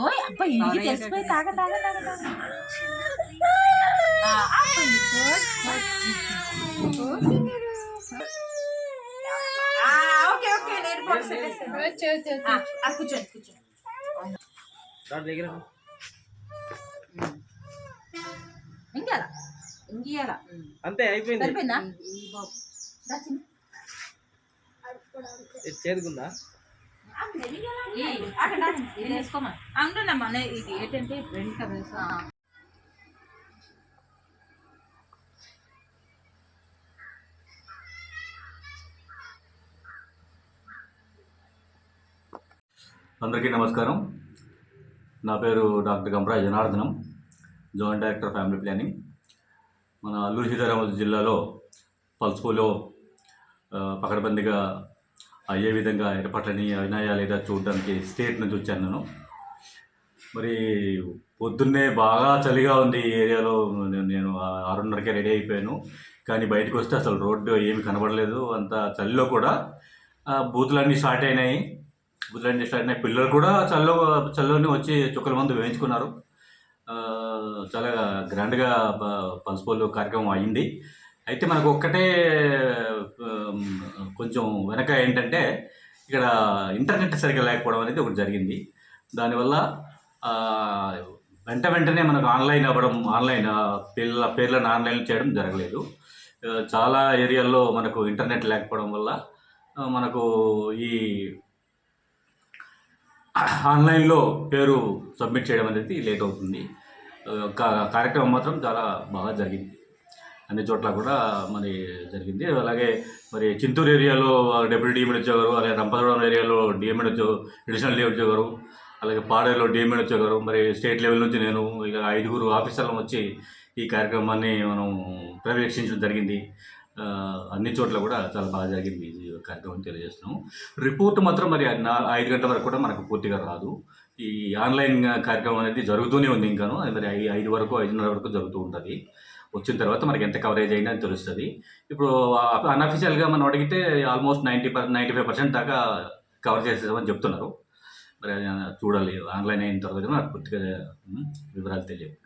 ఓయ్ అబ్బా ఇంటికి తెలిసిపోయి తాగ తాగ తాగ తాగ. ఓకే ఓకే నేను కూర్చోండి కూర్చోండి. ఇంకేలా? ఇంకేలా? అంతే అయిపోయింది. సరిపోయిందా? రా అవునమ్మా ఇది ఏంటంటే రెండు కలర్స్ అందరికీ నమస్కారం. నా పేరు doctor Gampara Janardhanam joint director family planning. మన అల్లూరు సీతారామరాజు జిల్లాలో పల్స్పోలో పకడ్బందీగా అయ్యే విధంగా ఏర్పాట్లని అయినాయా లేదా చూడడానికి స్టేట్ నుంచి వచ్చాను నేను. మరి పొద్దున్నే బాగా చలిగా ఉంది ఈ ఏరియాలో. నేను- నేను ఆ- ఆరున్నరకే రెడీ అయిపోయాను. కానీ బయటకు వస్తే అసలు రోడ్డు ఏమి కనబడలేదు. అంత చలిలో కూడా బూతులన్నీ స్టార్ట్ అయినాయి. బూతులన్నీ స్టార్ట్ అయినాయి. పిల్లలు కూడా చల్లో చల్లోనే వచ్చి చుక్కల మందు వేయించుకున్నారు. చాలా గ్రాండ్గా పల్స్ పోలు కార్యక్రమం అయింది. అయితే మనకు ఒక్కటే కొంచెం వెనక ఏంటంటే ఇక్కడ ఇంటర్నెట్ సరిగ్గా లేకపోవడం అనేది ఒకటి జరిగింది. దానివల్ల వెంట వెంటనే మనకు ఆన్లైన్ అవ్వడం ఆన్లైన్ ఆ, పిల్లల పేర్లను ఆన్లైన్ చేయడం జరగలేదు. చాలా ఏరియాల్లో మనకు ఇంటర్నెట్ లేకపోవడం వల్ల మనకు ఈ ఆన్లైన్లో పేరు సబ్మిట్ చేయడం అనేది లేట్ అవుతుంది. కార్యక్రమం మాత్రం చాలా బాగా జరిగింది. అన్ని చోట్ల కూడా మరి జరిగింది. అలాగే మరి చింతూరు ఏరియాలో డెప్యూటీ డిఎంఎడ్ వచ్చేవారు అలాగే రంపచోడవరం ఏరియాలో డిఎంఎడ్ వచ్చే అడిషనల్ డిఎం వచ్చేవారు అలాగే పాడేరులో డిఎంఎడ్ వచ్చేవారు మరి స్టేట్ లెవెల్ నుంచి నేను ఇలా ఐదుగురు ఆఫీసర్లను వచ్చి ఈ కార్యక్రమాన్ని మనం పర్యవేక్షించడం జరిగింది. అన్ని చోట్ల కూడా చాలా బాగా జరిగింది ఈ కార్యక్రమం తెలియజేస్తున్నాము. రిపోర్ట్ మాత్రం మరి ఐదు గంటల వరకు కూడా మనకు పూర్తిగా రాదు. ఈ ఆన్లైన్ కార్యక్రమం అనేది జరుగుతూనే ఉంది ఇంకాను. అది మరి ఐ- ఐదు వరకు ఐదున్నర వరకు జరుగుతూ ఉంటుంది. వచ్చిన తర్వాత మనకి ఎంత కవరేజ్ అయిందని తెలుస్తుంది. ఇప్పుడు అన్అఫీషియల్గా మనం అడిగితే almost ninety per ninety five percent దాకా కవర్ చేసేసామని చెప్తున్నారు. మరి చూడాలి ఆన్లైన్ అయిన తర్వాత నాకు పూర్తిగా వివరాలు తెలియదు.